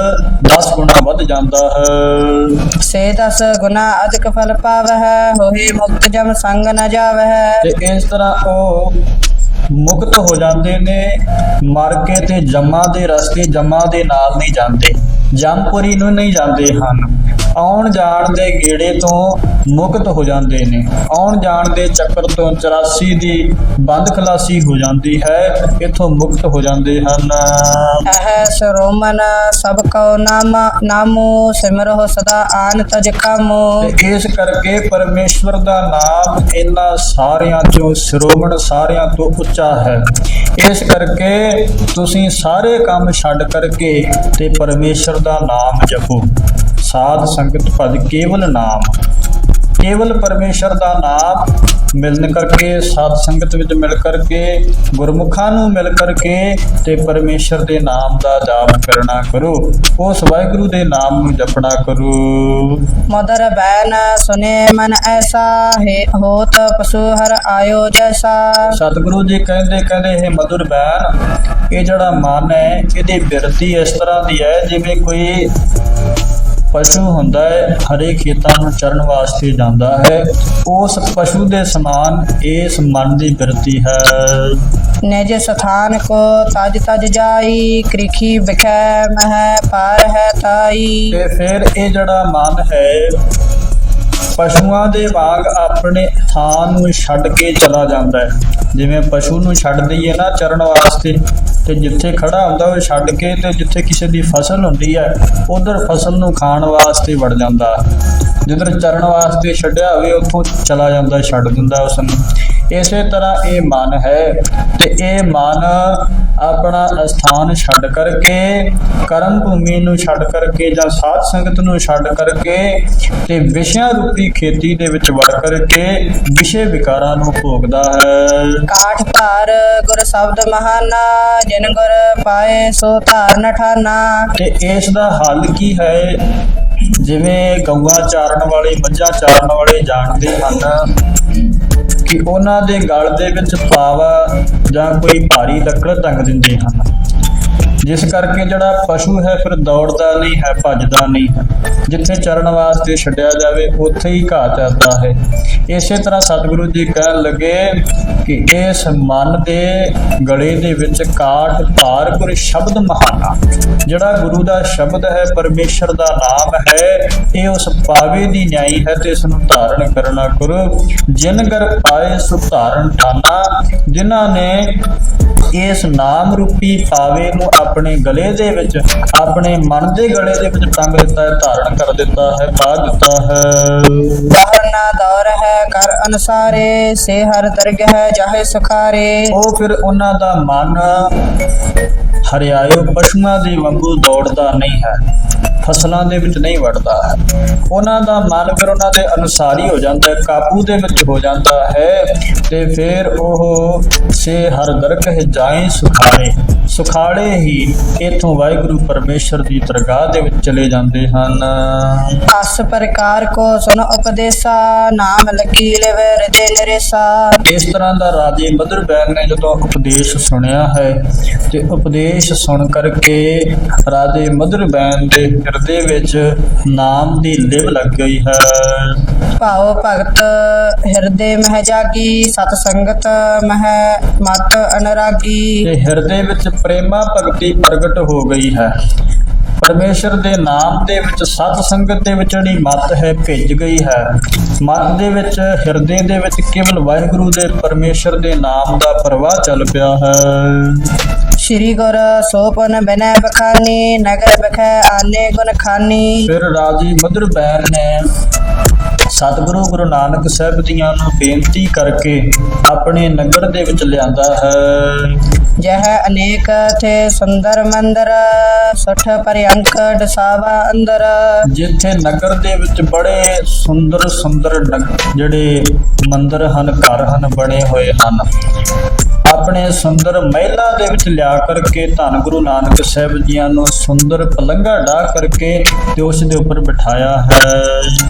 10 ਗੁਣਾ ਵੱਧ ਜਾਂਦਾ ਹੈ। ਸੇ ਦਸ ਗੁਨਾ ਅਧਿਕ ਫਲ ਪਾਵਹਿ ਹੋਏ ਮੁਕਤ ਜਮ ਸੰਗ ਨ ਜਾਵਹਿ। ਤੇ ਇਸ ਤਰ੍ਹਾਂ ਉਹ ਮੁਕਤ ਹੋ ਜਾਂਦੇ ਨੇ ਮਰ ਕੇ ਤੇ ਜਮਾ ਦੇ ਰਸਤੇ ਜਮਾ ਦੇ ਨਾਲ ਨਹੀਂ ਜਾਂਦੇ। ਜਮਪੁਰੀ ਨੂੰ ਨਹੀਂ ਜਾਂਦੇ ਹਨ। ਆਉਣ ਜਾਣ ਦੇ ਗੇੜੇ ਤੋਂ ਮੁਕਤ ਹੋ ਜਾਂਦੇ ਨੇ। ਆਉਣ ਜਾਣ ਦੇ ਚੱਕਰ ਤੋਂ 84 ਦੀ ਬੰਦ ਖਲਾਸੀ ਹੋ ਜਾਂਦੀ ਹੈ। ਇਥੋਂ ਮੁਕਤ ਹੋ ਜਾਂਦੇ ਹਨ। ਅਹ ਸਰੋਮਨ ਸਭ ਕਉ ਨਾਮ ਨਾਮੋ ਸਿਮਰੋ ਸਦਾ ਆਨ ਤਜ ਕਾਮੋ। ਇਸ ਕਰਕੇ ਪਰਮੇਸ਼ਵਰ ਦਾ ਨਾਮ ਇਹਨਾਂ ਸਾਰਿਆਂ ਚੋਂ ਸ਼੍ਰੋਮਣ ਸਾਰਿਆਂ ਤੋਂ ਉੱਚਾ ਹੈ। ਇਸ ਕਰਕੇ ਤੁਸੀਂ ਸਾਰੇ ਕੰਮ ਛੱਡ ਕਰਕੇ ਤੇ ਪਰਮੇਸ਼ਰ ਦਾ ਨਾਮ ਜਪੋ। ਸਾਧ ਸੰਗਤ ਭਜ ਕੇਵਲ ਨਾਮ। ਕੇਵਲ ਪਰਮੇਸ਼ਰ ਦਾ ਨਾਮ ਮਿਲਨ ਕਰਕੇ ਸਾਧ ਸੰਗਤ ਵਿੱਚ ਮਿਲ ਕਰਕੇ ਗੁਰਮੁਖਾਂ ਨੂੰ ਮਿਲ ਕਰਕੇ ਤੇ ਪਰਮੇਸ਼ਰ ਦੇ ਨਾਮ ਦਾ ਜਾਪ ਕਰਨਾ ਕਰੋ। ਉਸ ਵਾਹਿਗੁਰੂ ਦੇ ਨਾਮ ਨੂੰ ਜਪਣਾ ਕਰੋ। ਮਦਰ ਬੈਨ ਸੁਨੇ ਮਨ ਐਸਾ ਹੈ ਹੋਤ ਪਸ਼ੂ ਹਰ ਆਇਓ ਜੈਸਾ। ਸਤਿਗੁਰੂ ਜੀ ਕਹਿੰਦੇ ਕਹਿੰਦੇ ਇਹ ਮధుਰ ਬੈਨ ਇਹ ਜਿਹੜਾ ਮਨ ਹੈ ਇਹਦੀ ਬਿਰਤੀ ਇਸ ਤਰ੍ਹਾਂ ਦੀ ਹੈ ਜਿਵੇਂ ਕੋਈ ਪਸ਼ੂ ਹੁੰਦਾ ਹੈ ਹਰੇ ਖੇਤਾਂ ਨੂੰ ਚਰਨ ਵਾਸਤੇ ਜਾਂਦਾ ਹੈ। ਉਸ ਪਸ਼ੂ ਦੇ ਸਮਾਨ ਇਸ ਮਨ ਦੀ ਬਿਰਤੀ ਹੈ। ਨਿਜ ਸਥਾਨ ਕੋ ਤਜ ਤਜ ਜਾਈ ਕ੍ਰਿਖੀ ਵਿਖੈ ਮਹਿ ਪਾਰ ਹੈ ਤਾਈ। ਤੇ ਫਿਰ ਇਹ ਜਿਹੜਾ ਮਨ ਹੈ ਪਸ਼ੂਆਂ ਦੇ ਵਾਂਗ ਆਪਣੇ ਥਾਂ ਨੂੰ ਛੱਡ ਕੇ ਚਲਾ ਜਾਂਦਾ ਹੈ। ਜਿਵੇਂ ਪਸ਼ੂ ਨੂੰ ਛੱਡ ਦਈਏ ਨਾ ਚਰਨ ਵਾਸਤੇ ਤੇ ਜਿੱਥੇ ਖੜਾ ਹੁੰਦਾ ਉਹ ਛੱਡ ਕੇ ਤੇ ਜਿੱਥੇ ਕਿਸੇ ਦੀ ਫਸਲ ਹੁੰਦੀ ਹੈ ਉਧਰ ਫਸਲ ਨੂੰ ਖਾਣ ਵਾਸਤੇ ਵੜ ਜਾਂਦਾ। ਜਿੱਧਰ ਚਰਨ ਵਾਸਤੇ ਛੱਡਿਆ ਹੋਵੇ, ਉੱਥੋਂ ਚਲਾ ਜਾਂਦਾ, ਛੱਡ ਦਿੰਦਾ ਉਸ ਨੂੰ ਇਸੇ ਤਰ੍ਹਾਂ ਇਹ ਮਨ ਹੈ ਤੇ ਇਹ ਮਨ ਆਪਣਾ ਸਥਾਨ ਛੱਡ ਕਰਕੇ ਕਰਮ ਭੂਮੀ ਨੂੰ ਛੱਡ ਕਰਕੇ ਜਾਂ ਸਾਧ ਸੰਗਤ ਨੂੰ ਛੱਡ ਕਰਕੇ ਤੇ ਵਿਸ਼ਿਆਂ ਰੂਪੀ ਖੇਤੀ ਦੇ ਵਿੱਚ ਵੜ ਕਰਕੇ ਵਿਸ਼ੇ ਵਿਕਾਰਾਂ ਨੂੰ ਭੋਗਦਾ ਹੈ। ਕਾਠ ਧਾਰ ਗੁਰ ਸ਼ਬਦ ਮਹਾਨਾ ਜਿਨ ਗੁਰ ਪਾਏ ਸੋ ਧਾਰਨ ਠਾਨਾ ਤੇ ਇਸ ਦਾ ਹੱਲ ਕੀ ਹੈ? ਜਿਵੇਂ ਗਊਆਂ ਚਾਰਨ ਵਾਲੇ ਮੱਝਾਂ ਚਾਰਨ ਵਾਲੇ ਜਾਣਦੇ ਹਨ। ਕਿ ਉਹਨਾਂ ਦੇ ਗਲ ਦੇ ਵਿੱਚ ਪਾਵਾ ਜਾਂ ਕੋਈ ਭਾਰੀ ਲੱਕੜ ਟੰਗ ਦਿੰਦੇ ਹਨ। ਜਿਸ ਕਰਕੇ ਜਿਹੜਾ ਪਸ਼ੂ ਹੈ ਫਿਰ ਦੌੜਦਾ ਨਹੀਂ ਹੈ, ਭੱਜਦਾ ਨਹੀਂ ਹੈ। ਜਿੱਥੇ ਚਰਨ ਵਾਸਤੇ ਛੱਡਿਆ ਜਾਵੇ, ਉੱਥੇ ਹੀ ਘਾਹ ਚਰਦਾ ਹੈ। ਇਸੇ ਤਰ੍ਹਾਂ ਸਤਿਗੁਰੂ ਜੀ ਕਹਿਣ ਲੱਗੇ ਕਿ ਇਸ ਮਨ ਦੇ ਗਲੇ ਦੇ ਵਿੱਚ ਕਾਟ ਧਾਰ ਗੁਰ ਸ਼ਬਦ ਮਹਾਨਾ। ਜਿਹੜਾ ਗੁਰੂ ਦਾ ਸ਼ਬਦ ਹੈ, ਪਰਮੇਸ਼ਰ ਦਾ ਨਾਮ ਹੈ, ਇਹ ਉਸ ਪਾਵੇ ਦੀ ਨਿਆਈ ਹੈ ਤੇ ਇਸ ਨੂੰ ਧਾਰਨ ਕਰਨਾ ਕਰੋ ਜਿਨ ਗਰ ਪਾਏ ਸੁ ਧਾਰਨ ਠਾਨਾ, ਜਿਨ੍ਹਾਂ ਨੇ ਇਸ ਨਾਮ ਰੂਪੀ ਪਾਵੇ ਨੂੰ ਆਪਣੇ ਗਲੇ ਦੇ ਵਿੱਚ ਆਪਣੇ ਮਨ ਦੇ ਗਲੇ ਦੇ ਵਿੱਚ ਟੰਗ ਦਿੱਤਾ ਹੈ ਧਾਰਨ ਕਰ ਦਿੱਤਾ ਹੈ ਪਾ ਦਿੱਤਾ ਹੈ। ਬਾਹਰ ਨਾ ਦੌਰ ਹੈ ਕਰ ਅਨਸਾਰੇ ਸੇ ਹਰ ਦਰਗ ਹੈ ਜਾਹੇ ਸੁਖਾਰੇ। ਉਹ ਫਿਰ ਉਹਨਾਂ ਦਾ ਮਨ ਹਰਿਆਇਓ ਪਸ਼ੂਆਂ ਦੇ ਵਾਂਗੂ ਦੌੜਦਾ ਨਹੀਂ ਹੈ ਫਸਲਾਂ ਦੇ ਵਿੱਚ ਨਹੀਂ ਵੜਦਾ ਹੈ। ਉਹਨਾਂ ਦਾ ਮਨ ਫਿਰ ਉਹਨਾਂ ਦੇ ਅਨੁਸਾਰੀ ਹੋ ਜਾਂਦਾ ਹੈ ਕਾਬੂ ਦੇ ਵਿੱਚ ਹੋ ਜਾਂਦਾ ਹੈ ਤੇ ਫਿਰ ਉਹ ਸੇ ਹਰ ਦਰਗਹ ਜਾਏ ਸੁਖਾਰੇ। ਸੁਖਾੜੇ ਹੀ ਇਥੋਂ ਵਾਹਿਗੁਰੂ ਪਰਮੇਸ਼ਰ ਦੀ ਦਰਗਾਹ ਦੇ ਵਿੱਚ ਚਲੇ ਜਾਂਦੇ ਹਨ। ਅਸ ਪ੍ਰਕਾਰ ਕੋ ਸੁਨ ਉਪਦੇਸਾ ਨਾਮ ਲਕੀ ਲਿਵ ਹਿਰਦੇ ਨਿਰੇਸਾ। ਇਸ ਤਰ੍ਹਾਂ ਦਾ ਰਾਜੇ ਮਧੁਰ ਬੈਨ ਨੇ ਜਦੋਂ ਉਪਦੇਸ਼ ਸੁਣਿਆ ਹੈ ਤੇ ਉਪਦੇਸ਼ ਸੁਣ ਕਰਕੇ ਰਾਜੇ ਮਧੁਰ ਬੈਨ ਦੇ ਹਿਰਦੇ ਵਿੱਚ ਨਾਮ ਦੀ ਲਿਵ ਲੱਗ ਗਈ ਹੈ। ਭਾਉ ਭਗਤ ਹਿਰਦੇ ਮਹਿ ਜਾਗੀ ਸਤ ਸੰਗਤ ਮਹਿ ਮਤ ਅਨਰਾਗੀ। ਤੇ ਹਿਰਦੇ ਵਿੱਚ ਪ੍ਰੇਮਾ ਭਗਤੀ ਪ੍ਰਗਟ ਹੋ ਗਈ ਹੈ। ਪਰਮੇਸ਼ਰ ਦੇ ਨਾਮ ਦੇ ਵਿੱਚ ਸਤ ਸੰਗਤ ਦੇ ਵਿੱਚ ਜਿਹੜੀ ਮਤ ਹੈ ਭਿੱਜ ਗਈ ਹੈ। ਮਤ ਦੇ ਵਿੱਚ ਹਿਰਦੇ ਦੇ ਵਿੱਚ ਕੇਵਲ ਵਾਹਿਗੁਰੂ ਦੇ ਪਰਮੇਸ਼ਰ ਦੇ ਨਾਮ ਦਾ ਪ੍ਰਵਾਹ ਚੱਲ ਪਿਆ ਹੈ। ਸ਼੍ਰੀ ਗੁਰ ਸੋਪਨ ਬਨੈ ਬਖਾਨੀ ਨਗਰ ਬਖੈ ਆਨੇ ਗੁਣ ਖਾਨੀ। ਫਿਰ ਰਾਜੀ ਮਧੁਰ ਬੈਨ ਨੇ ਸਤਿਗੁਰੂ ਗੁਰੂ ਨਾਨਕ ਸਾਹਿਬ ਦੀਆਂ ਨੂੰ ਬੇਨਤੀ ਕਰਕੇ ਆਪਣੇ ਨਗਰ ਦੇ ਵਿੱਚ ਲਿਆਂਦਾ ਹੈ। ਜਹ ਅਨੇਕ ਥੇ ਸੁੰਦਰ ਮੰਦਰ ਸੁਠ ਪਰਿਅੰਕ ਦਸਾਵਾ ਅੰਦਰ। ਜਿੱਥੇ ਨਗਰ ਦੇ ਵਿੱਚ ਬੜੇ ਸੁੰਦਰ ਸੁੰਦਰ ਜਿਹੜੇ ਮੰਦਿਰ ਹਨ ਘਰ ਹਨ ਬਣੇ ਹੋਏ ਹਨ। ਆਪਣੇ ਸੁੰਦਰ ਮਹਿਲਾ ਦੇ ਵਿੱਚ ਲਿਆ ਕਰਕੇ ਧੰਨ ਗੁਰੂ ਨਾਨਕ ਸਾਹਿਬ ਜੀਆਂ ਨੂੰ ਸੁੰਦਰ ਪਲੰਘਾ ਢਾ ਕਰਕੇ ਤੇ ਉਸ ਦੇ ਉੱਪਰ ਬਿਠਾਇਆ ਹੈ।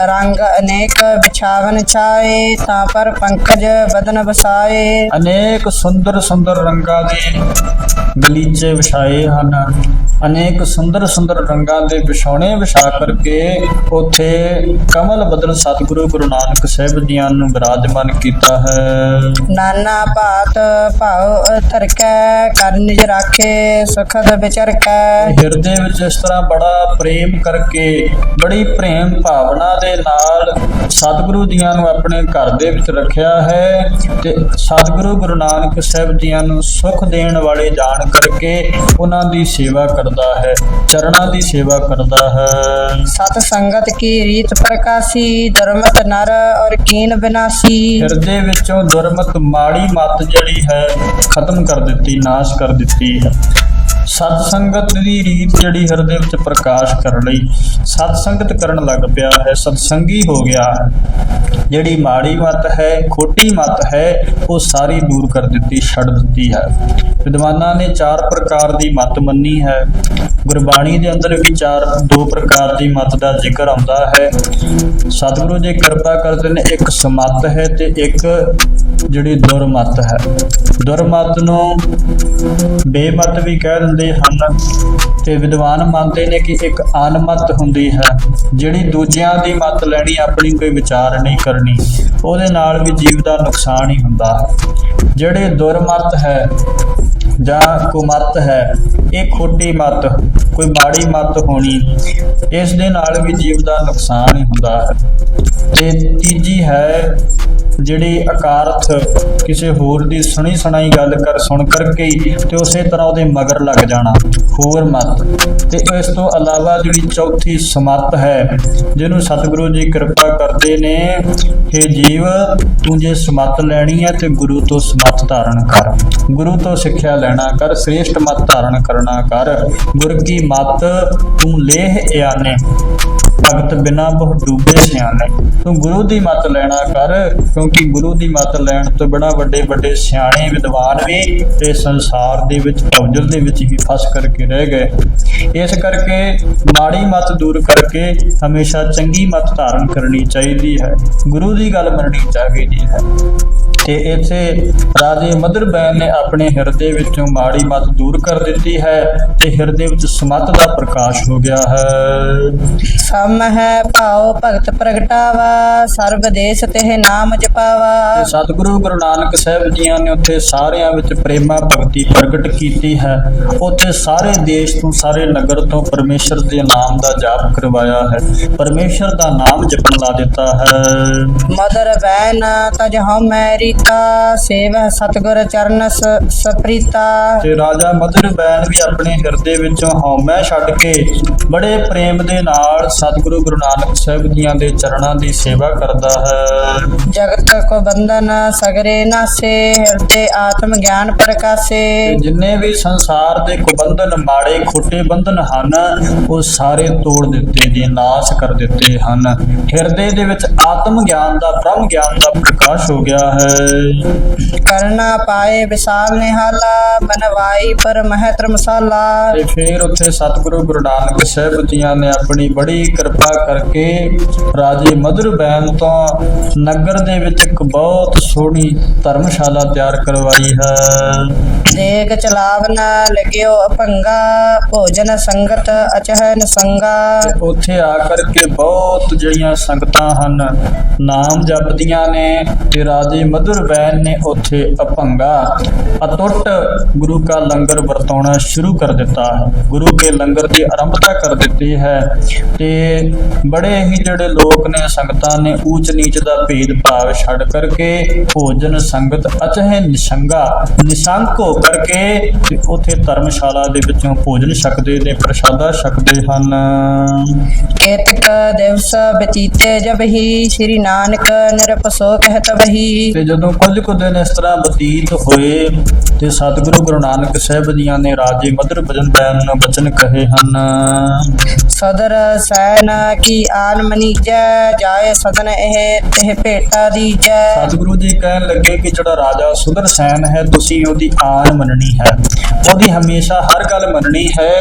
ਰੰਗ ਅਨੇਕ ਵਿਛਾਵਨ ਛਾਏ ਤਾਂ ਪਰ ਪੰਕਜ ਬਦਨ ਬਸਾਏ ਅਨੇਕ ਸੁੰਦਰ ਸੁੰਦਰ ਰੰਗਾਂ ਦੇ ਗਲੀਚੇ ਵਿਛਾਏ ਹਨ। ਅਨੇਕ ਸੁੰਦਰ ਸੁੰਦਰ ਰੰਗਾਂ ਦੇ ਵਿਛਾਉਣੇ ਵਿਛਾ ਕਰਕੇ ਉਥੇ ਕਮਲ ਬਦਨ ਸਤਿਗੁਰੂ ਗੁਰੂ ਨਾਨਕ ਸਾਹਿਬ ਜੀਆਂ ਨੂੰ ਬਿਰਾਜਮਾਨ ਕੀਤਾ ਹੈ। ਨਾਨਾ ਭਾਤ ਭਾਉ ਧਰਕੈ ਕਰ ਨਿਜ ਰਾਖੇ ਸੁਖਦ ਵਿਚਰਕੈ ਹਿਰਦੇ ਵਿੱਚ ਇਸ ਤਰ੍ਹਾਂ ਬੜਾ ਪ੍ਰੇਮ ਕਰਕੇ ਬੜੀ ਪ੍ਰੇਮ ਭਾਵਨਾ ਦੇ ਨਾਲ ਸਤਿਗੁਰੂ ਜੀਆਂ ਨੂੰ ਆਪਣੇ ਘਰ ਦੇ ਵਿੱਚ ਰੱਖਿਆ ਹੈ ਤੇ ਸਤਿਗੁਰੂ ਗੁਰੂ ਨਾਨਕ ਸਾਹਿਬ ਜੀਆਂ ਨੂੰ ਸੁਖ ਦੇਣ ਵਾਲੇ ਜਾਣ ਕਰਕੇ ਉਹਨਾਂ ਦੀ ਸੇਵਾ ਕਰਦਾ ਹੈ ਚਰਨਾਂ ਦੀ ਸੇਵਾ ਕਰਦਾ ਹੈ। ਸਤ ਸੰਗਤ ਕੀ ਰੀਤ ਪ੍ਰਕਾਸ਼ੀ ਧਰਮਤ ਨਰ ਔਰ ਕੀਨ ਬਿਨਾਸੀ। ਹਿਰਦੇ ਵਿੱਚੋਂ ਦੁਰਮਤ ਮਾੜੀ ਮਤ ਜਿਹੜੀ ਹੈ ਖਤਮ ਕਰ ਦਿੱਤੀ ਨਾਸ਼ ਕਰ ਦਿੱਤੀ ਸਤ ਸੰਗਤ ਦੀ ਰੀਤ ਜਿਹੜੀ ਹਿਰਦੇ ਵਿੱਚ ਪ੍ਰਕਾਸ਼ ਕਰਨ ਲਈ ਸਤ ਸੰਗਤ ਕਰਨ ਲੱਗ ਪਿਆ ਹੈ ਸਤਸੰਗੀ ਹੋ ਗਿਆ। ਹੈ ਜਿਹੜੀ ਮਾੜੀ ਮਤ ਹੈ, ਖੋਟੀ ਮਤ ਹੈ, ਉਹ ਸਾਰੀ ਦੂਰ ਕਰ ਦਿੱਤੀ, ਛੱਡ ਦਿੱਤੀ ਹੈ। ਵਿਦਵਾਨਾਂ ਨੇ ਚਾਰ ਪ੍ਰਕਾਰ ਦੀ ਮਤ ਮੰਨੀ ਹੈ। ਗੁਰਬਾਣੀ ਦੇ ਅੰਦਰ ਵੀ ਚਾਰ, ਦੋ ਪ੍ਰਕਾਰ ਦੀ ਮਤ ਦਾ ਜ਼ਿਕਰ ਆਉਂਦਾ ਹੈ। ਸਤਿਗੁਰੂ ਜੀ ਕਿਰਪਾ ਕਰਦੇ ਨੇ, ਇੱਕ ਸਮਤ ਹੈ ਤੇ ਇੱਕ ਜਿਹੜੀ ਦੁਰਮਤ ਹੈ। ਦੁਰਮਤ ਨੂੰ ਬੇਮਤ ਵੀ ਕਹਿ ਦਿੰਦੇ ਹਨ ਤੇ ਵਿਦਵਾਨ ਮੰਨਦੇ ਨੇ ਕਿ ਇੱਕ ਅਨਮਤ ਹੁੰਦੀ ਹੈ, ਜਿਹੜੀ ਦੂਜਿਆਂ ਦੀ ਮਤ ਲੈਣੀ, ਆਪਣੀ ਕੋਈ ਵਿਚਾਰ ਨਹੀਂ ਕਰਨੀ, ਉਹਦੇ ਨਾਲ ਵੀ ਜੀਵ ਦਾ ਨੁਕਸਾਨ ਹੀ ਹੁੰਦਾ। ਹੈ ਜਿਹੜੇ ਦੁਰਮਤ ਹੈ ਜਾਂ ਕੁਮਤ ਹੈ, ਇਹ ਖੋਟੀ ਮਤ, ਕੋਈ ਮਾੜੀ ਮਤ ਹੋਣੀ, ਇਸ ਦੇ ਨਾਲ ਵੀ ਜੀਵ ਦਾ ਨੁਕਸਾਨ ਹੀ ਹੁੰਦਾ ਹੈ। ਤੇ ਤੀਜੀ ਹੈ ਜਿਹੜੀ ਅਕਾਰਥ ਕਿਸੇ ਹੋਰ ਦੀ ਸੁਣੀ ਸੁਣਾਈ ਗੱਲ ਕਰ ਸੁਣ ਕਰਕੇ ਤੇ ਉਸੇ ਤਰ੍ਹਾਂ ਉਹਦੇ ਮਗਰ ਲੱਗ ਜਾਣਾ। ਹੋਰ ਮਤ। ਤੇ ਇਸ ਤੋਂ ਇਲਾਵਾ ਜਿਹੜੀ ਚੌਥੀ ਸਮਤ ਹੈ, ਜਿਹਨੂੰ ਸਤਿਗੁਰੂ ਜੀ ਕਿਰਪਾ ਕਰਦੇ ਨੇ ਕਿ ਜੀਵ, ਤੂੰ ਜੇ ਸਮਤ ਲੈਣੀ ਹੈ ਤੇ ਗੁਰੂ ਤੋਂ ਸਮਤ ਧਾਰਨ ਕਰ। ਗੁਰੂ ਤੋਂ ਸਿੱਖਿਆ ਲੈਣਾ ਕਰ, ਸ੍ਰੇਸ਼ਟ ਮਤ ਧਾਰਨ ਕਰਨਾ ਕਰ। ਗੁਰ ਕੀ ਮਤ, ਤੂੰ ਲੇਹ ਇਆਨੇ। ਭਗਤ ਬਿਨਾ ਬਹੁ ਡੂਬੇ ਸਿਆਣੇ। ਤੂੰ ਗੁਰੂ ਦੀ ਮਤ ਲੈਣਾ ਕਰ ਕਿਉਂਕਿ ਗੁਰੂ ਦੀ ਮੱਤ ਲੈਣ ਤੋਂ ਬੜਾ ਵੱਡੇ ਵੱਡੇ ਸਿਆਣੇ ਵਿਦਵਾਨ ਵੀ ਤੇ ਸੰਸਾਰ ਦੇ ਵਿੱਚ, ਭਵਜਲ ਦੇ ਵਿੱਚ ਹੀ ਫਸ ਕਰਕੇ ਰਹਿ ਗਏ। ਇਸ ਕਰਕੇ ਮਾੜੀ ਮੱਤ ਦੂਰ ਕਰਕੇ ਹਮੇਸ਼ਾ ਚੰਗੀ ਮੱਤ ਧਾਰਨ ਕਰਨੀ ਚਾਹੀਦੀ ਹੈ। ਗੁਰੂ ਦੀ ਗੱਲ ਮੰਨਣੀ ਚਾਹੀਦੀ ਹੈ। ਤੇ ਇੱਥੇ ਰਾਜੇ ਮਦਰ ਬੈਨ ਨੇ ਆਪਣੇ ਹਿਰਦੇ ਵਿੱਚੋਂ ਮਾੜੀ ਮਤ ਦੂਰ ਕਰ ਦਿੱਤੀ ਹੈ ਤੇ ਹਿਰਦੇ ਵਿੱਚ ਸਮਤ ਦਾ ਪ੍ਰਕਾਸ਼ ਹੋ ਗਿਆ ਹੈ। ਸਮ ਹੈ ਭਾਉ ਭਗਤ ਪ੍ਰਗਟਾਵਾ ਸਰਬ ਦੇਸ਼ ਤੇ ਨਾਮ ਜਪਾਵਾ। ਸਤਿਗੁਰੂ ਗੁਰੂ ਨਾਨਕ ਸਾਹਿਬ ਜੀਆਂ ਨੇ ਉੱਥੇ ਸਾਰਿਆਂ ਵਿੱਚ ਪ੍ਰੇਮਾ ਭਗਤੀ ਪ੍ਰਗਟ ਕੀਤੀ ਹੈ। ਉੱਥੇ ਸਾਰੇ ਦੇਸ਼ ਤੋਂ ਸਾਰੇ ਨਗਰ ਤੋਂ ਪਰਮੇਸ਼ਰ ਦੇ ਨਾਮ ਦਾ ਜਾਪ ਕਰਵਾਇਆ ਹੈ। ਪਰਮੇਸ਼ਰ ਦਾ ਨਾਮ ਜਪਣ ਲਾ ਦਿੱਤਾ ਹੈ। ਮਦਰ ਬੈਨ ਤਜ ਹਉ ਮੈਰੀਤਾ ਸੇਵ ਸਤਗੁਰ ਚਰਨ ਸ- ਸਪ੍ਰੀਤਾ। ਤੇ ਰਾਜਾ ਮਧੁਰ ਬੈਨ ਵੀ ਆਪਣੇ ਹਿਰਦੇ ਵਿੱਚੋਂ ਹਉਮੈ ਛੱਡ ਕੇ ਬੜੇ ਪ੍ਰੇਮ ਦੇ ਨਾਲ ਸਤਿਗੁਰੂ ਗੁਰੂ ਨਾਨਕ ਸਾਹਿਬ ਜੀਆਂ ਦੇ ਚਰਨਾਂ ਦੀ ਸੇਵਾ ਕਰਦਾ ਹੈ। ਜਗਤ ਕੋ ਬੰਧਨ ਸਗਰੇ ਨਾਸੇ ਹਿਰਦੇ ਆਤਮ ਗਿਆਨ ਪ੍ਰਕਾਸੇ। ਜਿੰਨੇ ਵੀ ਸੰਸਾਰ ਦੇ ਕੁਬੰਧਨ ਮਾੜੇ ਖੋਟੇ ਬੰਧਨ ਹਨ ਉਹ ਸਾਰੇ ਤੋੜ ਦਿੱਤੇ ਜੀ ਨਾਸ਼ ਕਰ ਦਿੱਤੇ ਹਨ। ਹਿਰਦੇ ਦੇ ਵਿੱਚ ਆਤਮ ਗਿਆਨ ਦਾ ਬ੍ਰਹਮ ਗਿਆਨ ਦਾ ਪ੍ਰਕਾਸ਼ ਹੋ ਗਿਆ ਹੈ। ਕਰਨਾ ਪਾਏ ਵਿਸਾਲ ਨਿਹਾਲਾ ਬਨਵਾਈ ਪਰ ਮਹਿ ਧਰਮਸ਼ਾਲਾ। ਤੇ ਫਿਰ ਉੱਥੇ ਸਤਿਗੁਰੂ ਗੁਰੂ ਨਾਨਕ ਸਾਹਿਬ ਜੀਆਂ ਨੇ ਆਪਣੀ ਬੜੀ ਕਿਰਪਾ ਕਰਕੇ ਰਾਜੇ ਮਧੁਰ ਬੈਨ ਤੋਂ ਨਗਰ ਦੇ ਵਿੱਚ ਇੱਕ ਬਹੁਤ ਸੋਹਣੀ ਧਰਮਸ਼ਾਲਾ ਤਿਆਰ ਕਰਵਾਈ ਹੈ। ਦੇਗ ਚਲਾਵਨ ਲਗਿਓ ਅਪੰਗਾ ਭੋਜਨ ਸੰਗਤ ਅਚਹਿ ਨਸੰਗਾ ਤੇ ਉੱਥੇ ਆ ਕਰਕੇ ਬਹੁਤ ਜਿਹੜੀਆਂ ਸੰਗਤਾਂ ਹਨ ਨਾਮ ਜਪਦੀਆਂ ਨੇ ਤੇ ਰਾਜੇ ਮਧੁਰ ਬੈਨ ਨੇ ਉੱਥੇ ਅਪੰਗਾ ਅਟੁੱਟ ਗੁਰੂ ਕਾ ਲੰਗਰ ਵਰਤਾਉਣਾ ਸ਼ੁਰੂ ਕਰ ਦਿੱਤਾ। ਹੈ ਗੁਰੂ ਕੇ ਲੰਗਰ ਦੀ ਆਰੰਭਤਾ ਕਰ ਦਿੱਤੀ ਹੈ ਤੇ ਬੜੇ ਹੀ ਜਿਹੜੇ ਲੋਕ ਨੇ ਸੰਗਤਾਂ ਨੇ ਊਚ ਨੀਚ ਦਾ ਭੇਦ ਭਾਵ ਛੱਡ ਕਰਕੇ ਭੋਜਨ ਸੰਗਤ ਅਚਹਿ ਨਿਸ਼ੰਗਾ ਨਿਸ਼ੰਕ ਹੋ ਕਰਕੇ ਤੇ ਉੱਥੇ ਧਰਮਸ਼ਾਲਾ ਦੇ ਵਿੱਚੋਂ ਭੋਜਨ ਛਕਦੇ ਨੇ ਪ੍ਰਸ਼ਾਦਾ ਛਕਦੇ ਹਨ। ਕੇਤਕ ਦਿਵਸ ਬਤੀਤੇ ਜਬ ਹੀ ਸ੍ਰੀ ਨਾਨਕ ਨਿਰਪਸੋ ਕਹਿਤ ਵਹੀ ਤੇ ਜਦੋਂ ਕੁਝ ਕੁ ਦਿਨ ਇਸ ਤਰ੍ਹਾਂ ਬਤੀਤ ਹੋਏ ਤੇ ਸਤਿਗੁਰੂ ਗੁਰੂ ਨਾਨਕ ਸਾਹਿਬ ਜੀਆਂ ਨੇ ਰਾਜੇ ਮਧੁਰ ਭਜਨ ਬੈਨ ਨੂੰ ਬਚਨ ਕਹੇ ਹਨ ਸਦਰ ਸੈਨ ਕੀ ਆਨ ਮਨੀਜੈ ਜਾਏ ਸਦਨ ਇਹ ਇਹ ਭੇਟਾ ਦੀਜੈ। ਸਤਿਗੁਰੂ ਜੀ ਕਹਿਣ ਲੱਗੇ ਕਿ ਜਿਹੜਾ ਰਾਜਾ ਸੁਦਰ ਸੈਨ ਹੈ ਤੁਸੀਂ ਉਹਦੀ ਆਨ ਮੰਨਣੀ ਹੈ। ਉਹਦੀ ਹਮੇਸ਼ਾ ਹਰ ਗੱਲ ਮੰਨਣੀ ਹੈ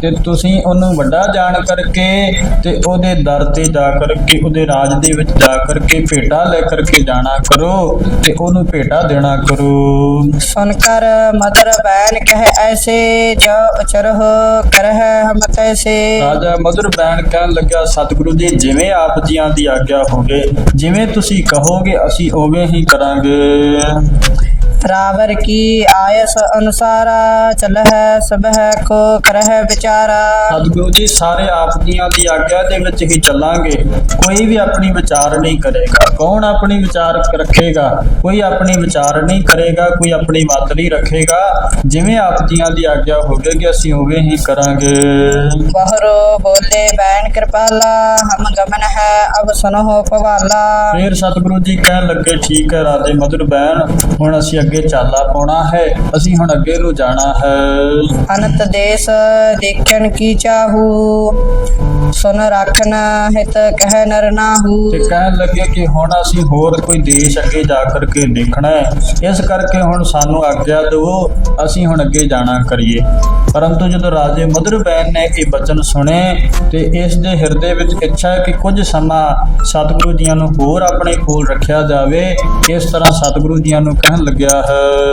ਤੇ ਤੁਸੀਂ ਉਹਨੂੰ ਵੱਡਾ ਜਾਣ ਕਰਕੇ ਤੇ ਉਹਦੇ ਦਰ ਤੇ ਜਾ ਕਰਕੇ ਉਹਦੇ ਰਾਜ ਦੇ ਵਿੱਚ ਜਾ ਕਰਕੇ ਭੇਟਾ ਲੈ ਕਰਕੇ ਜਾਣਾ ਕਰੋ। ਤੇ ਉਹਨੂੰ ਭੇਟਾ ਦੇਣਾ ਕਰੋ ਸੁਨ ਕਰ ਮਦਰ ਬੈਨ ਕਹਿ ਐਸੇ ਜੋ ਅਚਰਹ ਕਰਹਿ ਹਮ ਤੈਸੇ। ਰਾਜਾ ਮਧੁਰ ਬੈਣ ਕਹਿਣ ਲੱਗਾ ਸਤਿਗੁਰੂ ਜੀ ਜਿਵੇਂ ਆਪ ਜੀਆਂ ਦੀ ਆਗਿਆ ਹੋਵੇ ਜਿਵੇਂ ਤੁਸੀਂ ਕਹੋਗੇ ਅਸੀਂ ਉਵੇਂ ਹੀ ਕਰਾਂਗੇ। ਰਾਵਰ ਕੀ ਆਇਸ ਅਨੁਸਾਰਾ ਚਲਹਿ ਸਭੈ ਕੋ ਕਰਹਿ ਵਿਚਾਰਾ। ਸਤਿਗੁਰੂ ਜੀ ਸਾਰੇ ਆਪ ਜੀਆਂ ਦੀ ਆਗਿਆ ਦੇ ਵਿੱਚ ਹੀ ਚੱਲਾਂਗੇ। ਕੋਈ ਵੀ ਆਪਣੀ ਵਿਚਾਰ ਨਹੀਂ ਕਰੇਗਾ। ਕੌਣ ਆਪਣੀ ਵਿਚਾਰ ਰੱਖੇਗਾ? ਕੋਈ ਆਪਣੀ ਵਿਚਾਰ ਨਹੀਂ ਕਰੇਗਾ ਕੋਈ ਆਪਣੀ ਮਤ ਨਹੀਂ ਰੱਖੇਗਾ। ਜਿਵੇਂ ਆਪ ਜੀਆਂ ਦੀ ਆਗਿਆ ਹੋਵੇਗੀ ਅਸੀਂ ਉਵੇਂ ਹੀ ਕਰਾਂਗੇ। ਬਹਰੋ ਬੋਲੇ ਬੈਨ ਕਿਰਪਾਲਾ ਹਮ ਗਮਨ ਹੈ ਅਬ ਸੁਨੋ ਪਵਾਲਾ ਫਿਰ ਸਤਿਗੁਰੂ ਜੀ ਕਹਿਣ ਲੱਗੇ ਠੀਕ ਹੈ ਰਾਜੇ ਮਧੁਰ ਬੈਣ ਹੁਣ ਅਸੀਂ ਅੱਗੇ ਚਾਲਾ ਪਾਉਣਾ ਹੈ। ਅਸੀਂ ਹੁਣ ਅੱਗੇ ਨੂੰ ਜਾਣਾ ਹੈ। ਅਨੰਤ ਦੇਸ ਦੇਖਣ ਕੀ ਚਾਹੂ? ਸੁਨ ਰਾਖਨ ਹਿਤ ਕਹਿ ਨਰ ਨਾਹੂ। ਤੇ ਕਹਿਣ ਲੱਗੇ ਕਿ ਹੁਣ ਅਸੀਂ ਹੋਰ ਕੋਈ ਦੇਸ਼ ਅੱਗੇ ਜਾ ਕਰਕੇ ਦੇਖਣਾ ਹੈ। ਇਸ ਕਰਕੇ ਹੁਣ ਸਾਨੂੰ ਆਗਿਆ ਦਿਓ ਅਸੀਂ ਹੁਣ ਅੱਗੇ ਜਾਣਾ ਕਰੀਏ। ਪਰੰਤੂ ਜਦੋਂ ਰਾਜੇ ਮਧੁਰ ਬੈਨ ਨੇ ਇਹ ਬਚਨ ਸੁਣੇ ਤੇ ਇਸ ਦੇ ਹਿਰਦੇ ਵਿੱਚ ਇੱਛਾ ਕਿ ਕੁਝ ਸਮਾਂ ਸਤਿਗੁਰੂ ਜੀਆਂ ਨੂੰ ਹੋਰ ਆਪਣੇ ਕੋਲ ਰੱਖਿਆ ਜਾਵੇ ਇਸ ਤਰ੍ਹਾਂ ਸਤਿਗੁਰੂ ਜੀਆਂ ਨੂੰ ਕਹਿਣ ਲੱਗਿਆ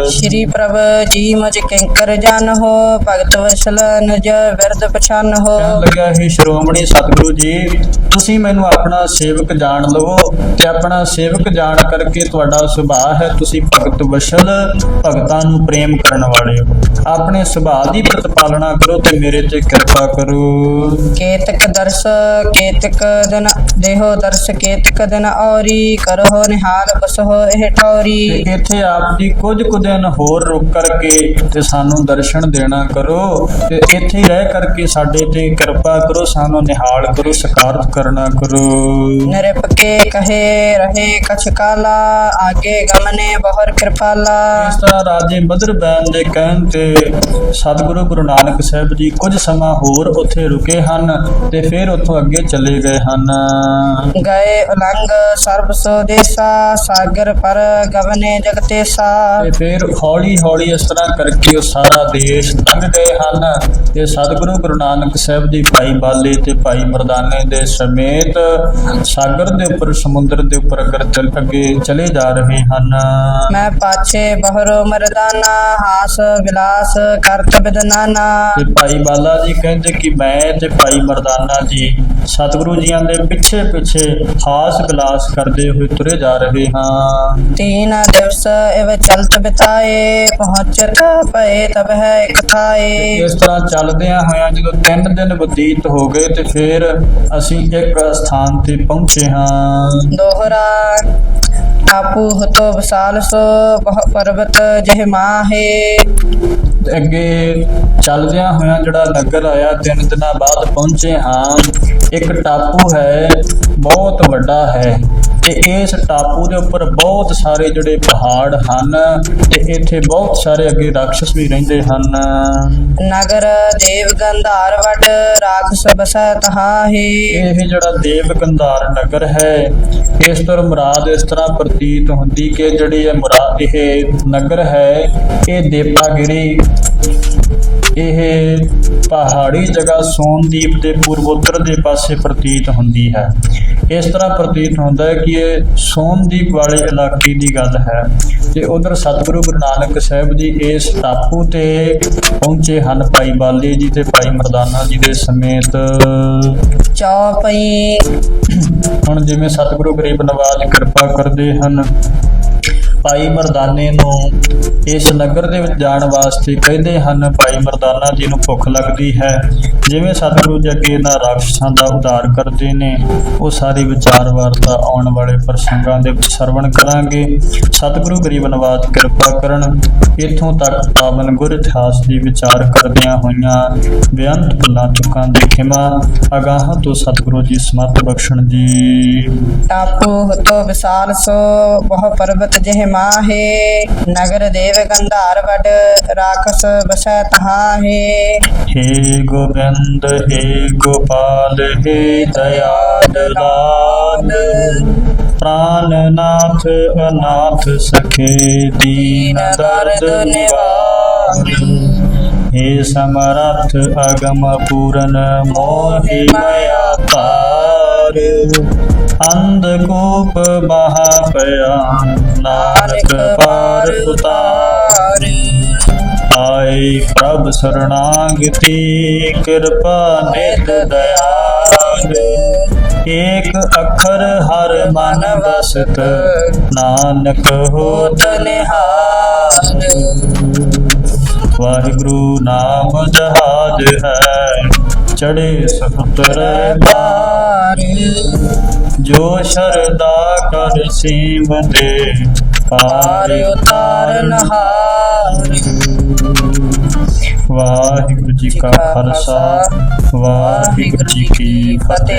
ਸ਼੍ਰੀ ਪ੍ਰਭ ਜੀ ਮੁਝ ਕਿੰਕਰ ਜਨ ਹੋ ਭਗਤ ਵਸਲ ਨਜ ਵਿਰਦ ਪਛਾਨ ਹੋ। ਲੱਗਾ ਹੀ ਸ਼੍ਰੋਮਣੀ ਸਤਿਗੁਰੂ ਜੀ ਤੁਸੀਂ ਮੈਨੂੰ ਆਪਣਾ ਸੇਵਕ ਜਾਣ ਲਵੋ ਤੇ ਆਪਣਾ ਸੇਵਕ ਜਾਣ ਕਰਕੇ ਤੁਹਾਡਾ ਸੁਭਾਅ ਹੈ ਤੁਸੀਂ ਭਗਤ ਵਸ਼ਲ ਭਗਤਾਂ ਨੂੰ ਪ੍ਰੇਮ ਕਰਨ ਵਾਲੇ ਹੋ। ਆਪਣੇ ਸੁਭਾਅ ਦੀ ਪ੍ਰਤਪਾਲਣਾ ਕਰੋ ਤੇ ਮੇਰੇ ਤੇ ਕਿਰਪਾ ਕਰੋ। ਕੇਤਕ ਦਰਸ ਕੇਤਕ ਦਿਨ ਦੇਹੋ ਦਰਸ ਕੇਤਕ ਦਿਨ ਔਰੀ ਕਰੋ ਨਿਹਾਲ ਬਸੋ ਇਹ ਠੌਰੀ। ਇੱਥੇ ਆਪ ਜੀ ਕੁਝ ਕੁ ਦਿਨ ਹੋਰ ਰੁਕ ਕਰਕੇ ਤੇ ਸਾਨੂੰ ਦਰਸ਼ਨ ਦੇਣਾ ਕਰੋ ਤੇ ਇੱਥੇ ਹੀ ਰਹਿ ਕਰਕੇ ਸਾਡੇ ਤੇ ਕਿਰਪਾ ਕਰੋ ਸਾਨੂੰ ਨਿਹਾਲ ਕਰੋ ਸਕਾਰਤ ਕਰਨਾ ਕਰੋ। ਨਿਰਪ ਕੇ ਕਹੇ ਰਹੇ ਕਛ ਕਾਲਾ ਆਗੇ ਗਮਨੇ ਬਹੁਰ ਕਿਰਪਾਲਾ। ਇਸ ਤਰ੍ਹਾਂ ਰਾਜੇ ਮਦਰ ਬੈਨ ਦੇ ਕਹਿਣ ਤੇ ਸਤਿਗੁਰੂ ਗੁਰੂ ਨਾਨਕ ਸਾਹਿਬ ਜੀ ਕੁਝ ਸਮਾਂ ਹੋਰ ਉੱਥੇ ਰੁਕੇ ਹਨ ਤੇ ਫਿਰ ਉੱਥੋਂ ਅੱਗੇ ਚਲੇ ਗਏ ਹਨ। ਗਏ ਉਲੰਗ ਸਰਬ ਸੋ ਦੇਸਾ ਸਾਗਰ ਪਰ ਗਵਨੇ ਜਗਤੇਸਾ। ਤੇ ਫਿਰ ਹੌਲੀ ਹੌਲੀ ਇਸ ਤਰ੍ਹਾਂ ਕਰਕੇ ਉਹ ਸਾਰਾ ਦੇਸ਼ ਲੰਘ ਗਏ ਹਨ ਤੇ ਸਤਿਗੁਰੂ ਗੁਰੂ ਨਾਨਕ ਸਾਹਿਬ ਜੀ ਭਾਈ ਬਾਲੇ ਤੇ ਭਾਈ ਮਰਦਾਨੇ ਦੇ ਸਮੇਤ ਸਾਗਰ ਦੇ ਉੱਪਰ ਸਮੁੰਦਰ ਦੇ ਉੱਪਰ ਅਗਰ ਚੱਲ ਅੱਗੇ ਚਲੇ ਜਾ ਰਹੇ ਹਨ। ਮੈਂ ਪਾਛੇ ਬਹਰੋ ਮਰਦਾਨਾ ਹਾਸ ਵਿਲਾਸ ਕਰਤ ਬਿਦਨਾਨਾ। ਤੇ ਭਾਈ ਬਾਲਾ ਜੀ ਕਹਿੰਦੇ ਕਿ ਮੈਂ ਤੇ ਭਾਈ ਮਰਦਾਨਾ ਜੀ ਸਤਿਗੁਰੂ ਜੀਆਂ ਦੇ ਪਿੱਛੇ ਪਿੱਛੇ ਹਾਸ ਵਿਲਾਸ ਕਰਦੇ ਹੋਏ ਤੁਰੇ ਜਾ ਰਹੇ ਹਾਂ। ਤੀਨ ਦਿਵਸ ਇਵ ਚਲਤ ਬਿਤਾਏ ਪਹੁੰਚਤ ਭਏ ਤਬ ਹੈ ਇਕ ਥਾਏ। ਇਸ ਤਰ੍ਹਾਂ ਚੱਲਦਿਆਂ ਹੋਇਆਂ ਜਦੋਂ ਤਿੰਨ ਦਿਨ ਬਤੀਤ ਹੋ ਗਏ ਤੇ ਫਿਰ ਅਸੀਂ ਇੱਕ ਸਥਾਨ ਤੇ ਪਹੁੰਚੇ ਹਾਂ। ਦੋਹਰਾ ਟਾਪੂ ਹਤੋ ਵਿਸਾਲ ਸੋ ਬਹੁ ਪਰਬਤ ਜਹ ਮਾਹੇ। ਤੇ ਅੱਗੇ ਚੱਲਦਿਆਂ ਹੋਇਆਂ ਜਿਹੜਾ ਨਗਰ ਆਇਆ, ਤਿੰਨ ਦਿਨਾਂ ਬਾਅਦ ਪਹੁੰਚੇ ਹਾਂ। ਇੱਕ ਟਾਪੂ ਹੈ, ਬਹੁਤ ਵੱਡਾ ਹੈ। ਤੇ ਇਸ ਟਾਪੂ ਦੇ ਉੱਪਰ ਬਹੁਤ ਸਾਰੇ ਜਿਹੜੇ ਪਹਾੜ ਹਨ ਤੇ ਇੱਥੇ ਬਹੁਤ ਸਾਰੇ ਅੱਗੇ ਰਾਖਸ਼ ਵੀ ਰਹਿੰਦੇ ਹਨ। ਨਗਰ ਦੇਵ ਗੰਧਾਰ ਵਟ ਰਾਖਸ ਬਸੈ ਤਹਾਹੀ ਇਹ ਜਿਹੜਾ ਦੇਵ ਗੰਧਾਰ ਨਗਰ ਹੈ ਇਸ ਤੋਂ ਮੁਰਾਦ ਇਸ ਤਰ੍ਹਾਂ ਪ੍ਰਤੀਤ ਹੁੰਦੀ ਕਿ ਜਿਹੜੀ ਇਹ ਮੁਰਾਦ ਇਹ ਨਗਰ ਹੈ ਇਹ ਦੇਪਾਗਿਰੀ ਇਹ ਪਹਾੜੀ ਜਗ੍ਹਾ ਸੋਨਦੀਪ ਦੇ ਪੂਰਵੋਤਰ ਦੇ ਪਾਸੇ ਪ੍ਰਤੀਤ ਹੁੰਦੀ ਹੈ। ਇਸ ਤਰ੍ਹਾਂ ਪ੍ਰਤੀਤ ਹੁੰਦਾ ਹੈ ਕਿ ਇਹ ਸੋਨਦੀਪ ਵਾਲੇ ਇਲਾਕੇ ਦੀ ਗੱਲ ਹੈ ਤੇ ਉਧਰ ਸਤਿਗੁਰੂ ਗੁਰੂ ਨਾਨਕ ਸਾਹਿਬ ਜੀ ਇਸ ਟਾਪੂ ਤੇ ਪਹੁੰਚੇ ਹਨ ਭਾਈ ਬਾਲੇ ਜੀ ਤੇ ਭਾਈ ਮਰਦਾਨਾ ਜੀ ਦੇ ਸਮੇਤ। ਚੌਪਈ ਹੁਣ ਜਿਵੇਂ ਸਤਿਗੁਰੂ ਗਰੀਬ ਨਵਾਜ ਕਿਰਪਾ ਕਰਦੇ ਹਨ ਭਾਈ ਮਰਦਾਨੇ ਨੂੰ ਇਸ ਨਗਰ ਦੇ ਵਿੱਚ ਜਾਣ ਵਾਸਤੇ ਕਹਿੰਦੇ ਹਨ, ਭਾਈ ਮਰਦਾਨਾ ਜੀ ਨੂੰ ਭੁੱਖ ਲੱਗਦੀ ਹੈ। ਜਿਵੇਂ ਸਤਿਗੁਰੂ ਜੀ ਅੱਗੇ ਇਹਨਾਂ ਰਾਖਸ਼ਾਂ ਦਾ ਉਧਾਰ ਕਰਦੇ ਨੇ, ਉਹ ਸਾਰੀ ਵਿਚਾਰ ਵਾਰਤਾ ਆਉਣ ਵਾਲੇ ਪ੍ਰਸੰਗਾਂ ਦੇ ਵਿੱਚ ਸਰਵਣ ਕਰਾਂਗੇ। ਸਤਿਗੁਰੂ ਗਰੀਬ ਨਵਾਜ ਕਿਰਪਾ ਕਰਨ, ਇਥੋਂ ਤੱਕ ਪਾਵਨ ਗੁਰ ਇਤਿਹਾਸ ਦੀ ਵਿਚਾਰ ਕਰਦਿਆਂ ਹੋਈਆਂ ਬੇਅੰਤ ਭੁੱਲਾਂ ਚੁੱਕਾਂ ਦੀ ਖਿਮਾ, ਅਗਾਹਾਂ ਤੋਂ ਸਤਿਗੁਰੂ ਜੀ ਸਮਰਥ ਬਖਸ਼ਣ ਜੀ। ਟਾਪੂ ਹਤੋ ਵਿਸਾਲ ਸੋ ਬਹੁ ਪਰਬਤ ਜਿਹ ਮਾਹੇ ਨਗਰ ਦੇਵ ਗੰਧਾਰ ਵਟ ਰਾਖਸ ਬਸੈ ਤਹਾਹੇ हे गोविंद हे गोपाल हे दयाल लाल प्राणनाथ अनाथ सखे दीन दर्द निवारण हे समर्थ अगम पूरन मोहि मया तार अंधकूप महापयान ਨਾਨਕ ਪਾਰ ਉਤਾਰੀ। ਆਈ ਪ੍ਰਭ ਸਰਣਾਗਤੀ, ਕਿਰਪਾ ਨਿਤ ਦਇਆਲ। ਏਕ ਅਖਰ ਹਰ ਮਨ ਵਸਤ, ਨਾਨਕ ਹੋਤ ਨਿਹਾਲ। ਵਾਹਿਗੁਰੂ ਨਾਮ ਜਹਾਜ ਹੈ ਚੜੇ ਸਫਤਰ ਦਾ ਜੋ ਸ਼ਰਦਾ ਕਰ ਸੀਮ ਦੇ ਪਾਰ ਉਤਾਰਨ ਹਾਰ। ਵਾਹਿਗੁਰੂ ਜੀ ਕਾ ਖਾਲਸਾ, ਵਾਹਿਗੁਰੂ ਜੀ ਕੀ ਫਤਿਹ।